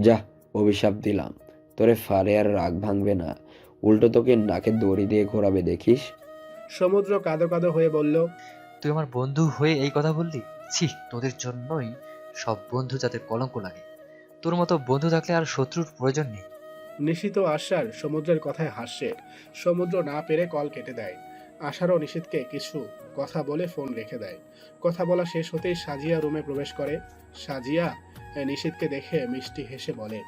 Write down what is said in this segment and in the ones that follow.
যা অভিশাপ দিলাম। তোরে ফারে আর রাগ ভাঙবে না। উল্টো তোকে নাকে দড়ি দিয়ে ঘোরাবে দেখিস? সমুদ্র কাঁদো কাঁদো হয়ে বলল তুই আমার বন্ধু হয়ে এই কথা বললি? ছি তোদের জন্যই সব বন্ধু যাতে কলঙ্ক লাগে। তোর মতো বন্ধু থাকলে আর শত্রুর প্রয়োজন নেই। নিশিত আশার সমুদ্রের কথায় হাসছে সমুদ্র না পেরে কল কেটে দেয়। আশারও নিশিতকে কিছু কথা বলে ফোন রেখে দেয়। কথা বলা শেষ হতেই সাজিয়া রুমে প্রবেশ করে। সাজিয়া এ, দেখে মিষ্টি হেসে বলে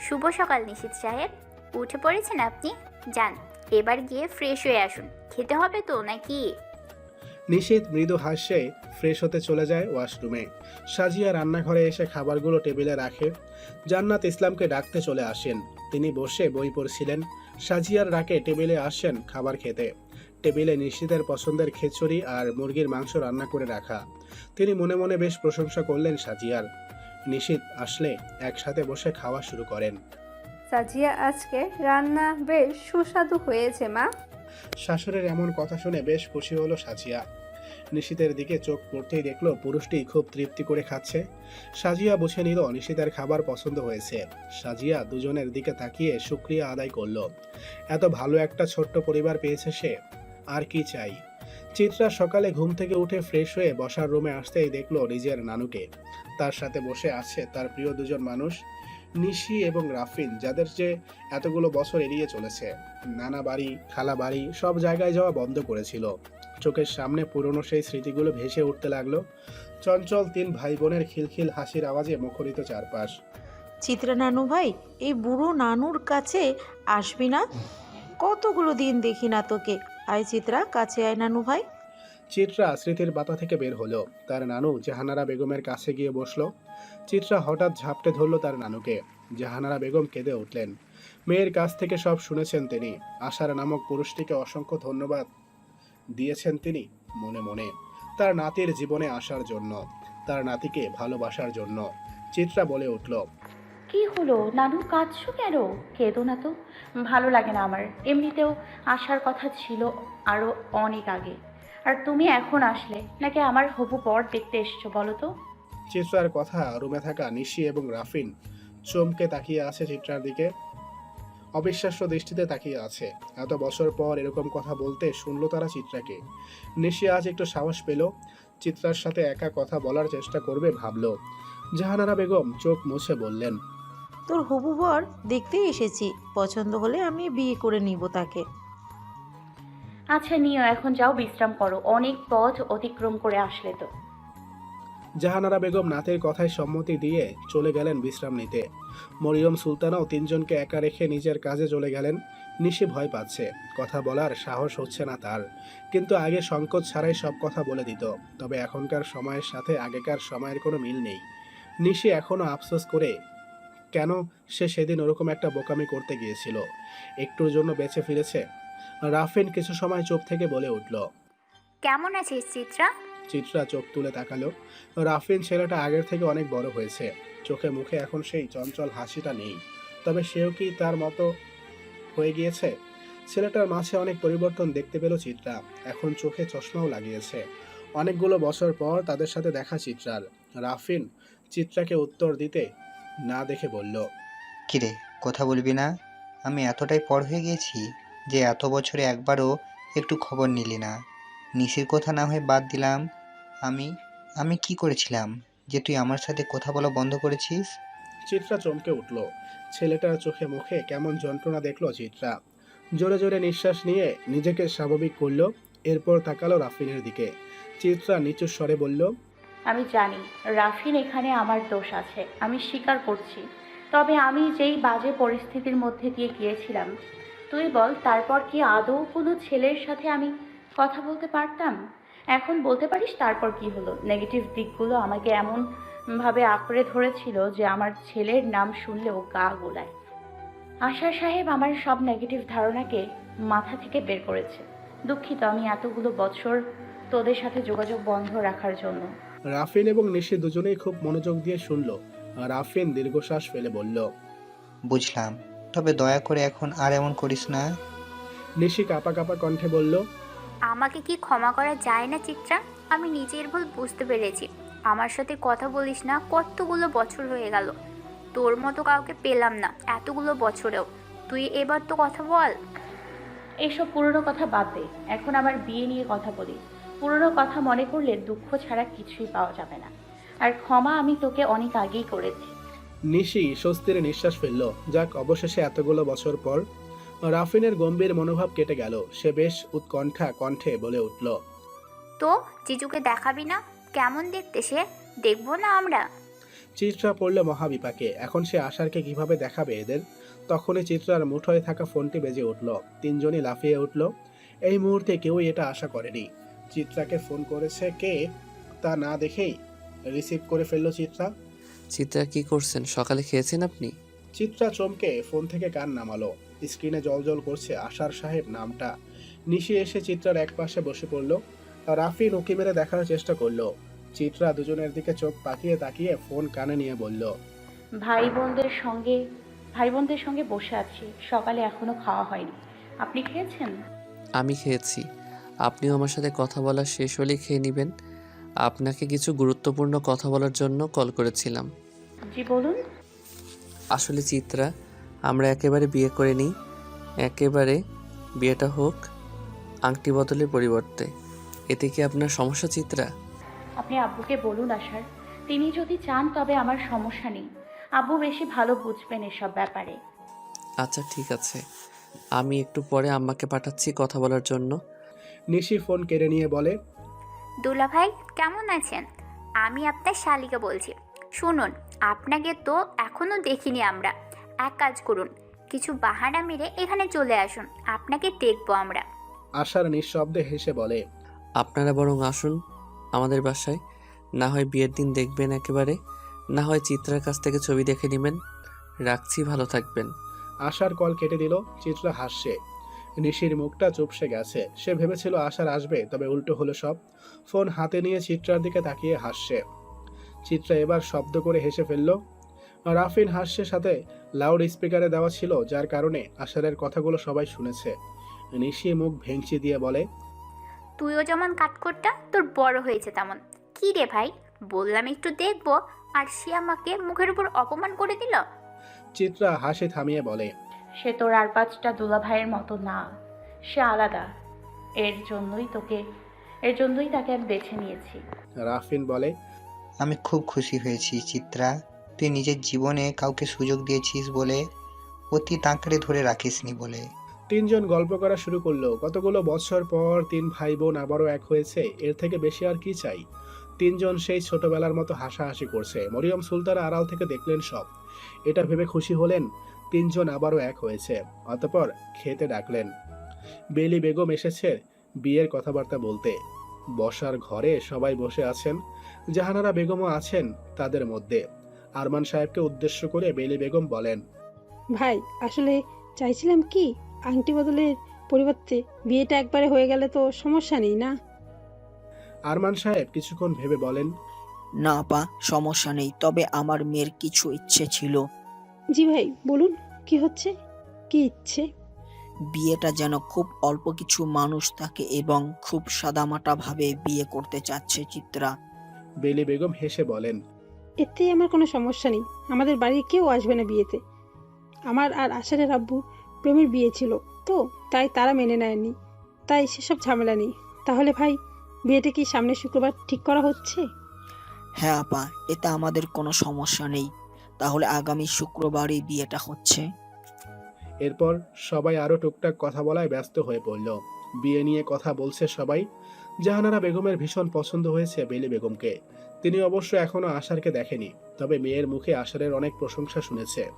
শুভ সকাল নিশিত সাহেব। উঠে পড়েছেন আপনি? যান এবার গিয়ে ফ্রেশ হয়ে আসুন। খেতে হবে তো নাকি? নিশিত মৃদু হাসে ফ্রেশ হতে চলে যায় ওয়াশরুমে। সাজিয়া রান্নাঘরে এসে খাবারগুলো টেবিলে রাখে। জান্নাত ইসলামকে ডাকতে চলে আসেন। তিনি বসে বই পড়ছিলেন। সাজিয়ার ডাকে টেবিলে আসেন খাবার খেতে। টেবিলে নিশ্চিতের পছন্দের খিচুড়ি আর মুরগির মাংস রান্না করে রাখা। তিনি মনে মনে বেশ প্রশংসা করলেন সাজিয়ার। নিশিত আসলে একসাথে বসে খাওয়া শুরু করেন। সাজিয়া আজকে রান্না বেশ সুস্বাদু হয়েছে মা। শাশুড়ের এমন কথা শুনে বেশ খুশি হলো সাজিয়া। নিশিতের দিকে চোখ পড়তেই দেখল পুরুষটি খুব তৃপ্তি করে খাচ্ছে। সাজিয়া বুঝে নিল নিশিতের খাবার পছন্দ হয়েছে। সাজিয়া দুজনের দিকে তাকিয়ে শুক্রিয়া আদায় করল। এত ভালো একটা ছোট্ট পরিবার পেয়েছে সে। আর কি চাই? চিত্রা সকালে ঘুম থেকে উঠে ফ্রেশ হয়ে বসার রুমে আসতেই দেখল নিজের নানুকে। তার সাথে বসে আছে তার প্রিয় দুজন মানুষ, নিশি এবং রাফিন, যাদের যে এতগুলো বছর এড়িয়ে চলেছে। নানা বাড়ি, খালা বাড়ি, সব জায়গায় যাওয়া বন্ধ করেছিল। চোখের সামনে পুরনো সেই স্মৃতিগুলো ভেসে উঠতে লাগল। চঞ্চল তিন ভাই বোনের খিলখিল হাসির আওয়াজে মুখরিত চারপাশ। চিত্রা নানু ভাই, এই বুড়ো নানুর কাছে আসবি না? কতগুলো দিন দেখি না তোকে। আয় চিত্রা, কাছে আয় নানু ভাই। চিত্রা স্মৃতির বাতা থেকে বের হলো। তার নানু জাহানারা বেগমের কাছে গিয়ে বসল। চিত্রা হঠাৎ ঝাপটে ধরলো তার নানুকে। জাহানারা বেগম কেঁদে উঠলেন। মেয়ের কাছ থেকে সব শুনেছেন তিনি। আশার নামক পুরুষটিকে অসংখ্য ধন্যবাদ দিয়েছেন তিনি মনে মনে। তার নাতির জীবনে আসার জন্য, তার নাতিকে ভালোবাসার জন্য, চিত্রা বলে উঠল। কি হলো? নানু, কাঁদছো কেন? কেঁদো না তো। ভালো লাগে না আমার। এমনিতেও আসার কথা ছিল আরও অনেক আগে। আর তুমি এখন আসলে, নাকি আমার হবু পর দেখতে এসছো, বলো তো? চিত্রার কথা রুমে থাকা নিশি এবং রাফিন চমকে তাকিয়ে আছে চিত্রার দিকে। অবিশ্বাস্য দৃষ্টিতে তাকিয়ে আছে। এত বছর পর এরকম কথা বলতে শুনলো তারা চিত্রাকে। নিশি আজ একটু সাহস পেল। চিত্রার সাথে একা কথা বলার চেষ্টা করবে ভাবল। জাহানারা বেগম চোখ মুছে বললেন তোর হবু বর দেখতেই এসেছি। পছন্দ হলে আমি বিয়ে করে নিব তাকে। আচ্ছা নিও এখন যাও বিশ্রাম করো। অনেক পথ অতিক্রম করে আসলে তো। জাহানারা বেগম নাতের কথায় সম্মতি দিয়ে চলে গেলেন বিশ্রাম নিতে। মরিয়ম সুলতানাও তিনজনকে একা রেখে নিজের কাজে চলে গেলেন। নিশি ভয় পাচ্ছে। কথা বলার সাহস হচ্ছে না তার। কিন্তু আগে সংকোচ ছাড়াই সব কথা বলে দিত। তবে এখনকার সময়ের সাথে আগেকার সময়ের কোনো মিল নেই। নিশি এখনও আফসোস করে কেন সে সেদিন ওরকম একটা বোকামি করতে গিয়েছিল? একটুর জন্য বেঁচে ফিরেছে? রাফিন কিছু সময় চুপ থেকে বলে উঠল কেমন আছিস চিত্রা? চিত্রা চোখ তুলে তাকালো। রাফিন ছেলেটা আগের থেকে অনেক বড় হয়েছে। চোখে মুখে এখন সেই চঞ্চল হাসিটা নেই। তবে সেও কি তার মতো হয়ে গিয়েছে? ছেলেটার মাঝে অনেক পরিবর্তন দেখতে পেল চিত্রা। এখন চোখে চশমাও লাগিয়েছে। অনেকগুলো বছর পর তাদের সাথে দেখা চিত্রার। রাফিন চিত্রাকে উত্তর দিতে না দেখে বলল কিরে কথা বলবি না? আমি এতটাই পর হয়ে গেছি যে এত বছরে একবারও একটু খবর নিলি না। নিশির কথা না হয়ে বাদ দিলাম। আমি আমি কি করেছিলাম যে তুই আমার সাথে কথা বলা বন্ধ করেছিস? চিত্রা চমকে উঠল। ছেলেটার চোখে মুখে কেমন যন্ত্রণা দেখল চিত্রা। জোরে জোরে নিঃশ্বাস নিয়ে নিজেকে স্বাভাবিক করল এরপর তাকালো রাফিনের দিকে। চিত্রা নিচু স্বরে বলল আমি জানি, রাফিন এখানে আমার দোষ আছে, আমি স্বীকার করছি। তবে আমি যেই বাজে পরিস্থিতির মধ্যে দিয়ে গিয়েছিলাম, তুই বল, তারপর কি আদৌ কোনো ছেলের সাথে আমি কথা বলতে পারতাম? এখন বলতে পারিস তারপর কি হলো? নেগেটিভ দিকগুলো আমাকে এমন ভাবে আঁকড়ে ধরেছিল যে আমার ছেলের নাম শুনলেও গা গোলায়। আশা সাহেব আমার সব নেগেটিভ ধারণাকে মাথা থেকে বের করেছে। দুঃখিত আমি এতগুলো বছর তোদের সাথে যোগাযোগ বন্ধ রাখার জন্য। রাফিন এবং নিশি দুজনেই খুব মনোযোগ দিয়ে শুনল। রাফিন দীর্ঘশ্বাস ফেলে বলল বুঝলাম। তবে দয়া করে এখন আর এমন করিস না। নিশি কাপা কাপা কণ্ঠে বলল আমাকে কি ক্ষমা করা যায় না চিত্রা? আমি নিজের ভুল বুঝতে পেরেছি। আমার সাথে কথা বলিস না কতগুলো বছর হয়ে গেল। তোর মতো কাউকে পেলাম না এতগুলো বছরেও। তুই এবার তো কথা বল। এসব পুরনো কথা বাদ দে। এখন আমার বিয়ে নিয়ে কথা বলি। পুরনো কথা মনে করলে দুঃখ ছাড়া কিছুই পাওয়া যাবে না। আর ক্ষমা আমি তোকে অনেক আগেই করেছি। নিশি স্বস্তির নিঃশ্বাস ফেলল। যাক অবশেষে এতগুলো বছর পর রাফিনের গম্ভীর মনোভাব কেটে গেল। সে বেশ উৎকণ্ঠা কণ্ঠে বলে উঠল তো জিজুকে দেখাবি না? কেমন দেখতে সে? দেখব না আমরা? চিত্রা পড়ল মহাবিপাকে। এখন সে আশারকে কীভাবে দেখাবে এদের? তখনই চিত্রার মুঠোয় থাকা ফোনটি বেজে উঠল। তিনজনই লাফিয়ে উঠল। এই মুহূর্তে কেউই এটা আশা করেনি। চিত্রাকে ফোন করেছে কে তা না দেখেই রিসিভ করে ফেলল চিত্রা। চিত্রা কি করছেন? সকালে খেয়েছেন আপনি? চিত্রা চমকে ফোন থেকে কান নামালো। স্ক্রিনে জল জল করছে আশার সাহেব নামটা। নিশি এসে চিত্রার এক পাশে বসে পড়ল। রাফি উকি মেরে দেখার চেষ্টা করল। চিত্রা দুজনের দিকে চোখ পাকিয়ে তাকিয়ে ফোন কানে নিয়ে বলল ভাই বোনদের সঙ্গে ভাই বোনদের সঙ্গে বসে আছি। সকালে এখনও খাওয়া হয়নি। আপনি খেয়েছেন? আমি খেয়েছি। আপনিও আমার সাথে কথা বলা শেষ হলেই খেয়ে নেবেন। আপনাকে কিছু গুরুত্বপূর্ণ কথা বলার জন্য কল করেছিলাম। জি বলুন। আসলে চিত্রা আমরা একেবারে বিয়ে করে নিই। একেবারে বিয়েটা হোক আংটি বদলের পরিবর্তে। এতে কি আপনার সমস্যা চিত্রা? আপনি আব্বুকে বলুন আসার তিনি যদি চান তবে আমার সমস্যা নেই। আব্বু বেশি ভালো বুঝবেন এসব ব্যাপারে। আচ্ছা ঠিক আছে। আমি একটু পরে আম্মাকে পাঠাচ্ছি কথা বলার জন্য। নিশি ফোন কেড়ে নিয়ে বলে দুলা ভাই কেমন আছেন? আমি আপনার শালিকা বলছি। শুনুন আপনাকে তো এখনও দেখিনি আমরা। এক কাজ করুন কিছু বাহানা মেরে এখানে চলে আসুন আপনাকে দেখব আমরা। আশার নিঃশব্দে হেসে বলে আপনারা বরং আসুন আমাদের বাসায় না হয় বিয়ের দিন দেখবেন একেবারে না হয় চিত্রার কাছ থেকে ছবি দেখে নেবেন। রাখছি ভালো থাকবেন। আশার কল কেটে দিল চিত্রা হাসছে। নিশির মুখটা চুপসে গেছে। সে ভেবেছিল আশার আসবে তবে উল্টো হলো সব। ফোন হাতে নিয়ে চিত্রার দিকে তাকিয়ে হাসছে। চিত্রা এবার শব্দ করে হেসে ফেলল রাফিন হাস্যের সাথে লাউড স্পিকারে দেওয়া ছিল যার কারণে আশারের কথাগুলো সবাই শুনেছে। নিশি মুখ ভেঙচি দিয়ে বলে তুইও যেমন কাঠকোটটা তোর বড় হয়েছে তেমন। কি রে ভাই বললাম একটু দেখব আর সে আমাকে মুখের উপর অপমান করে দিল? চিত্রা হাসি থামিয়ে বলে সে তোর আর পাঁচটা দুলা ভাইয়ের মতো না সে আলাদা। এর জন্যই তোকে এর জন্যই তাকে আমি বেছে নিয়েছি। রাফিন বলে আমি খুব খুশি হয়েছি চিত্রা। তুই নিজের জীবনে কাউকে সুযোগ দিয়েছিস বলে অতি তাঁকড়ে ধরে রাখিসনি বলে। তিনজন গল্প করা শুরু করল। কতগুলো বছর পর তিন ভাই বোন আবারও এক হয়েছে এর থেকে বেশি আর কি চাই? তিনজন সেই ছোটবেলার মতো হাসাহাসি করছে। মরিয়ম সুলতানা আড়াল থেকে দেখলেন সব। এটা ভেবে খুশি হলেন, তিনজন আবারও এক হয়েছে। অতপর খেতে ডাকলেন, বেলি বেগম এসেছে বিয়ের কথাবার্তা বলতে। বসার ঘরে সবাই বসে আছেন জাহানারা বেগমও আছেন তাদের মধ্যে। আরমান সাহেবকে উদ্দেশ্য করে বেলি বেগম বলেন, ভাই, আসলে চাইছিলাম কি, আংটি বদলের পরিবর্তে বিয়েটা একবারে হয়ে গেলে তো সমস্যা নেই না? আরমান সাহেব কিছুক্ষণ ভেবে বলেন না পা সমস্যা নেই তবে আমার মেয়ের কিছু ইচ্ছে ছিল। জি ভাই বলুন কি হচ্ছে? কি ইচ্ছে? বিয়েটা যেন খুব অল্প কিছু মানুষ থাকে এবং খুব সাদামাটা ভাবে বিয়ে করতে চাচ্ছে চিত্রা। বেলি বেগম হেসে বলেন এতে আমার কোনো সমস্যা নেই। আমাদের বাড়ির কেউ আসবে না বিয়েতে। আমার আর আশারের আব্বু প্রেমের বিয়ে ছিল তো তাই তারা মেনে নেয়নি। তাই সেসব ঝামেলা নেই। তাহলে ভাই বিয়েটা কি সামনের শুক্রবার ঠিক করা হচ্ছে? হ্যাঁ আপা এতে আমাদের কোনো সমস্যা নেই। তাহলে আগামী শুক্রবারই বিয়েটা হচ্ছে। এরপর সবাই আরও টুকটাক কথা বলায় ব্যস্ত হয়ে পড়ল। বিয়ে নিয়ে কথা বলছে সবাই। জাহানারা বেগমের ভীষণ পছন্দ হয়েছে বেলি বেগমকে। তিনি অবশ্য এখনও আশারকে দেখেনি তবে মেয়ের মুখে আশারের অনেক প্রশংসা শুনেছে।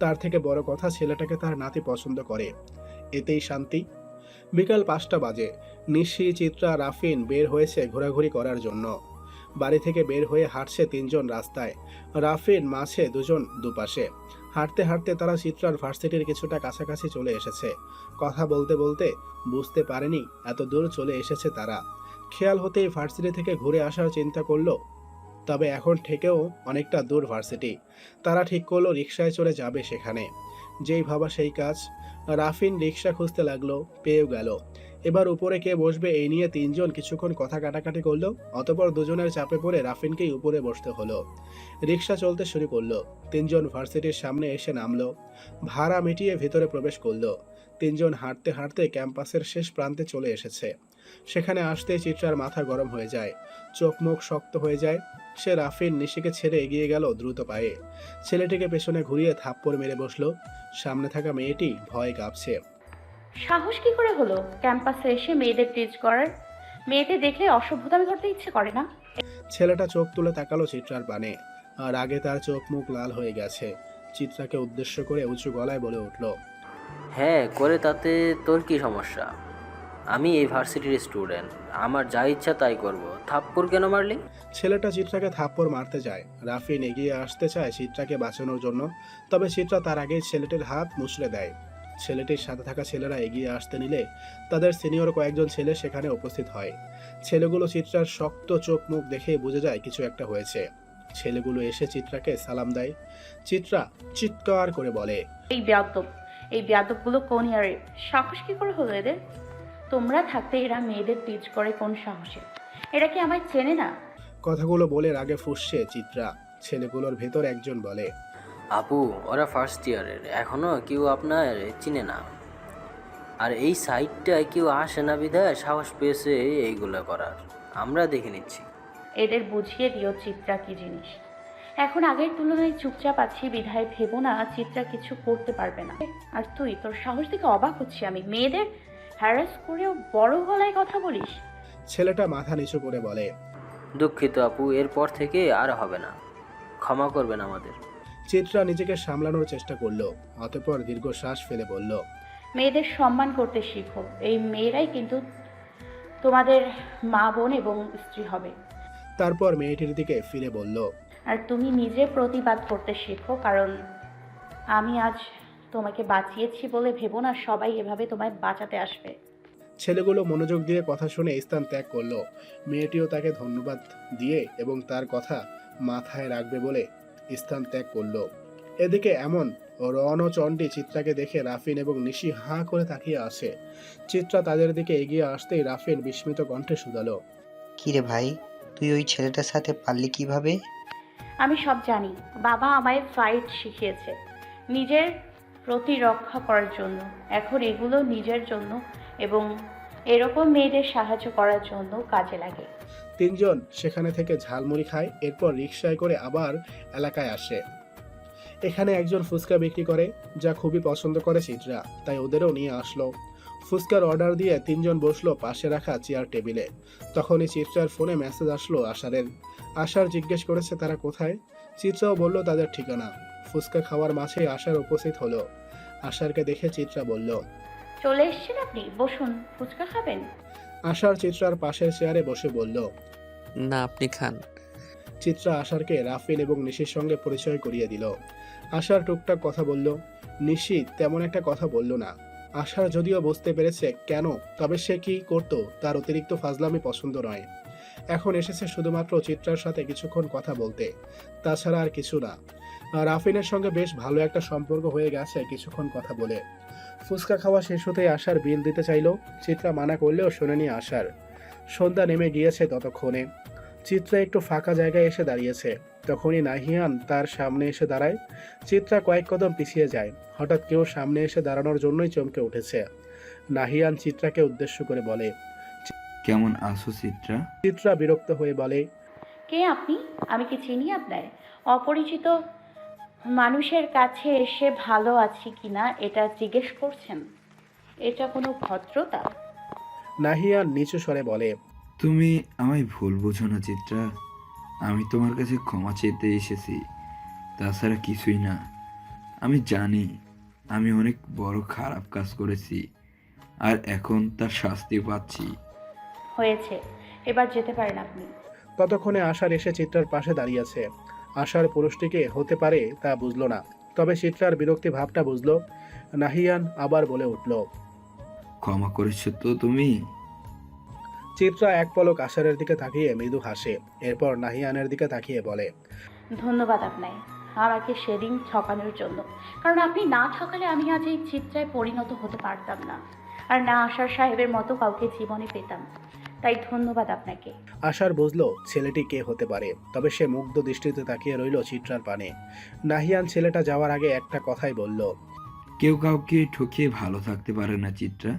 তার থেকে বড় কথা ছেলেটাকে তার নাতি পছন্দ করে। এতেই শান্তি। বিকাল পাঁচটা বাজে। নিশি, চিত্রা, রাফিন বের হয়েছে ঘোরাঘুরি করার জন্য। বাড়ি থেকে বের হয়ে হাঁটছে তিনজন রাস্তায়। রাফিন, মাঝে দুজন দুপাশে। হাঁটতে হাঁটতে তারা চিত্রার ভার্সিটির কিছুটা কাছাকাছি চলে এসেছে। কথা বলতে বলতে বুঝতে পারেনি এত দূর চলে এসেছে তারা। খেয়াল হতেই ভার্সিটি থেকে ঘুরে আসার চিন্তা করল, তবে এখন থেকেও অনেকটা দূর ভার্সিটি। তারা ঠিক করল রিক্সায় চড়ে যাবে সেখানে। যেই ভাবা সেই কাজ। রাফিন রিক্সা খুঁজতে লাগল, পেয়েও গেল। এবার উপরে কে বসবে এই নিয়ে তিনজন কিছুক্ষণ কথা কাটাকাটি করল, অতপর দুজনের চাপে পড়ে রাফিনকেই উপরে বসতে হলো। রিক্সা চলতে শুরু করল, তিনজন ভার্সিটির সামনে এসে নামলো, ভাড়া মিটিয়ে ভিতরে প্রবেশ করল। তিনজন হাঁটতে হাঁটতে ক্যাম্পাসের শেষ প্রান্তে চলে এসেছে। সেখানে আসতে চিত্রার মাথা গরম হয়ে যায়। চোখ মুখ শক্ত হয়ে যায়। সে রাফিন নিশিকে ছেড়ে এগিয়ে গেল দ্রুত পায়ে। ছেলেটিকে পেছনে ঘুরিয়ে থাপ্পড় মেরে বসল। সামনে থাকা মেয়েটি ভয় কাঁপছে। সাহস কি করে হলো? ক্যাম্পাসে এসে মেয়েদের টিচ করার? মেয়েদের দেখলে অসভ্যতামি করতে ইচ্ছে করে না? ছেলেটা চোখ তুলে তাকালো চিত্রার পানে। আর আগে তার চোখ মুখ লাল হয়ে গেছে। চিত্রাকে উদ্দেশ্য করে উঁচু গলায় বলে উঠল হ্যাঁ করে তাতে তোর কি সমস্যা? আমি এই ভার্সিটির স্টুডেন্ট আমার যা ইচ্ছা তাই করব। থাপ্পড় কেন মারলি? ছেলেটা চিত্রাকে থাপ্পড় মারতে যায়। রাফিন এগিয়ে আসতে চায় চিত্রাকে বাঁচানোর জন্য তবে চিত্রা তার আগেই ছেলেটির হাত মুচড়ে দেয়। ছেলেটির সাথে থাকা ছেলেরা এগিয়ে আসতে নিলে তাদের সিনিয়র কয়েকজন ছেলে সেখানে উপস্থিত হয়। ছেলেগুলো চিত্রার শক্ত চোখ মুখ দেখে বুঝে যায় কিছু একটা হয়েছে। ছেলেগুলো এসে চিত্রাকে সালাম দেয়। চিত্রা চিৎকার করে বলে এই বেয়াদব এই বেয়াদবগুলো কোন ইয়ারে? সাহস কি করে হলো এদের? তোমরা থাকতে এরা মেয়েদের টিচ করে কোন সাহসে? এরা কি আমায় চেনে না? কথাগুলো বলে রাগে ফুসছে চিত্রা। ছেলেগুলোর ভেতর একজন বলে আপু ওরা ফার্স্ট ইয়ারের এখনও কেউ আপনার চিনে না। আর এই সাইডটায় কেউ আসে না বিধায় সাহস পেয়েছে এইগুলো করার। আমরা দেখে নিচ্ছি। এদের বুঝিয়ে দিও চিত্রা কি জিনিস। এখন আগের তুলনায় চুপচাপ আছি বিধায় ভেবো না চিত্রা কিছু করতে পারবে না। আর তুই তোর সাহস দেখে অবাক হচ্ছি আমি। মেয়েদের হ্যারাস করেও বড় গলায় কথা বলিস? ছেলেটা মাথা নিচু করে বলে দুঃখিত আপু এরপর থেকে আর হবে না। ক্ষমা করবেন আমাদের। চিত্রা নিজেকে সামলানোর চেষ্টা করল অতঃপর দীর্ঘশ্বাস ফেলে বলল মেয়েদের সম্মান করতে শিখো। এই মেয়েরাই কিন্তু তোমাদের মা বোন এবং স্ত্রী হবে। তারপর মেয়েটির দিকে ফিরে বলল আর তুমি নিজে প্রতিবাদ করতে শেখো কারণ আমি আজ তোমাকে বাঁচিয়েছি বলে ভেবো না সবাই এভাবে তোমায় বাঁচাতে আসবে। ছেলেগুলো মনোযোগ দিয়ে কথা শুনে স্থান ত্যাগ করল। মেয়েটিও তাকে ধন্যবাদ দিয়ে এবং তার কথা মাথায় রাখবে বলে স্থান ত্যাগ করল। এদিকে এমন রণ ও চণ্ডী চিত্রাকে দেখে রাফিন এবং নিশি হাঁ করে তাকিয়ে আসে চিত্রা তাদের দিকে এগিয়ে আসতেই রাফিন বিস্মিত কণ্ঠে শুধালো কিরে ভাই তুই ওই ছেলেটার সাথে পারলি কীভাবে? আমি সব জানি। বাবা আমায় ফাইট শিখিয়েছে। নিজের প্রতিরক্ষা করার জন্য। এখন এগুলো নিজের জন্য এবং এরকম মেয়েদের সাহায্য করার জন্য কাজে লাগে। তিনজন সেখানে থেকে ঝালমুড়ি খায়, এরপর রিক্সায় করে আবার এলাকায় আসে। এখানে একজন ফুচকা বিক্রি করে, যা খুবই পছন্দ করে চিত্রা তাই ওদেরও নিয়ে আসলো। ফুচকার অর্ডার দিয়ে তিনজন বসল পাশে রাখা চেয়ার টেবিলে। তখনই চিত্রার ফোনে মেসেজ আসলো আশারের। আশার জিজ্ঞেস করেছে, তারা কোথায়? চিত্রাও বলল, তাদের ঠিকানা। ফুচকা খাওয়ার মাঝে আশার উপস্থিত হলো। আশারকে দেখে চিত্রা বলল চলে এসছেন আপনি? বসুন ফুচকা খাবেন? আশার চিত্রার পাশের চেয়ারে বসে বলল না আপনি খান। চিত্রা আশারকে রাফিল এবং নিশির সঙ্গে পরিচয় করিয়ে দিল। আশার টুকটাক কথা বলল নিশি তেমন একটা কথা বলল না। আশার যদিও বুঝতে পেরেছে কেন তবে সে কি করত তার অতিরিক্ত ফাজলামি পছন্দ নয়। এখন এসেছে শুধুমাত্র চিত্রার সাথে কিছুক্ষণ কথা বলতে। তাছাড়া আর কিছু না। রাফিনের সঙ্গে বেশ ভালো একটা সম্পর্ক হয়ে গেছে কিছুক্ষণ কথা বলে। ফুচকা খাওয়া শেষ হতেই আশার বিল দিতে চাইলো। চিত্রা মানা করলেও শোনেনি আশার। সন্ধ্যা নেমে গিয়েছে ততক্ষণে। চিত্রা একটু ফাঁকা জায়গায় এসে দাঁড়িয়েছে। তখনই নাহিয়ান তার সামনে এসে দাঁড়ায়। চিত্রা কয়েক কদম পিছিয়ে যায়। হঠাৎ কেউ সামনে এসে দাঁড়ানোর জন্যই চমকে উঠেছে। নাহিয়ান চিত্রাকে উদ্দেশ্য করে বলে কেমন আছো চিত্রা? চিত্রা বিরক্ত হয়ে বলে কে আপনি? আমি কি চিনি আপনার? অপরিচিত মানুষের কাছে এসে ভালো আছি কিনা এটা জিজ্ঞেস করছেন? এটা কোনো ভদ্রতা? নাহিয়ান নিচু স্বরে বলে তুমি আমায় ভুল বোঝো না চিত্রা। আমি তোমার কাছে ক্ষমা চেতে এসেছি তাছাড়া কিছুই না। আমি জানি আমি অনেক বড় খারাপ কাজ করেছি আর এখন তার শাস্তি পাচ্ছি। হয়েছে। এবার যেতে পারেন আপনি। ততক্ষণে আশার এসে চিত্রার পাশে দাঁড়িয়েছে আশার পুরুষটিকে হতে পারে তা বুঝলো না। তবে চিত্রার বিরক্তি ভাবটা বুঝলো। নাহিয়ান আবার বলে উঠল ক্ষমা করেছ তো তুমি? চিত্রা এক পলক আশারের দিকে তাকিয়ে মৃদু হাসে। এরপর নাহিয়ানের দিকে তাকিয়ে বলে ধন্যবাদ আপনায় আমাকে সেদিন ঠকানোর জন্য। কারণ আপনি না ঠকালে আমি আজ এই চিত্রায় পরিণত হতে পারতাম না। আর না আশার সাহেবের মতো কাউকে জীবনে পেতাম। তাই ধন্যবাদ আপনাকে। আশার বুঝলো ছেলেটি কে হতে পারে তবে সে মুগ্ধ দৃষ্টিতে তাকিয়ে রইল চিত্রার পানে। নাহিয়ান ছেলেটা যাওয়ার আগে একটা কথাই বলল কেউ কাউকে ঠকিয়ে ভালো থাকতে পারে না চিত্রা।